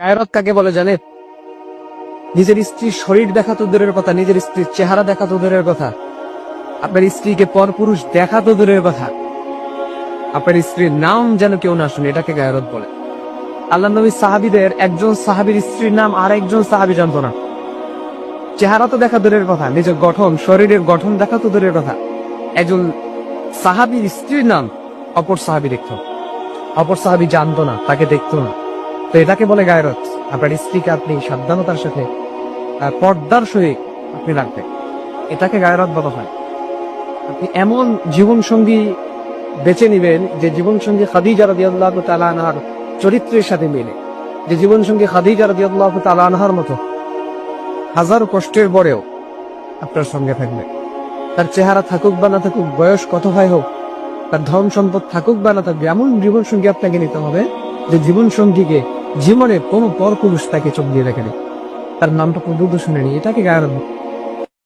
গায়রত কাকে বলে জানে নিজের স্ত্রীর শরীর দেখা তো দূরের কথা, নিজের স্ত্রীর চেহারা দেখা তো দূরের কথা। আপনার স্ত্রীকে পরপুরুষ দেখা তো দূরের কথা। আপনার স্ত্রীর নাম যেন কেউ না শুনে, এটাকে গায়রত বলে। আল্লাহ নবী সাহাবিদের, একজন সাহাবীর স্ত্রীর নাম আর একজন সাহাবি জানতো না। চেহারা তো দেখা দূরের কথা, নিজের গঠন, শরীরের গঠন দেখা তো দূরের কথা। একজন সাহাবীর স্ত্রীর নাম অপর সাহাবি দেখতো। অপর সাহাবি জানতো না, তাকে দেখতো না। তো এটাকে বলে গায়রত। আপনার স্ত্রীকে আপনি সাবধানতার সাথে পর্দার সহিত আপনি রাখবেন। এটাকে গায়রত বলা হয়। আপনি এমন জীবন সঙ্গী বেছে নিবেন যে জীবন সঙ্গী খাদিজা রাদিয়াল্লাহু তাআলা আনহার চরিত্রের সাথে মিলে। যে জীবন সঙ্গী খাদিজা রাদিয়াল্লাহু তাআলা আনহার মতো হাজার কষ্টের পরেও আপনার সঙ্গে থাকবে। তার চেহারা থাকুক বা না থাকুক, বয়স কত হয় হোক, তার ধন সম্পদ থাকুক বা না থাকবে এমন জীবন সঙ্গী আপনাকে নিতে হবে যে জীবন সঙ্গীকে জীবনে কোনো পর পুরুষ তাকে চোখ দিয়ে রেখে তার নামটা পর্যন্ত শুনেনি। এটাকে গায়ের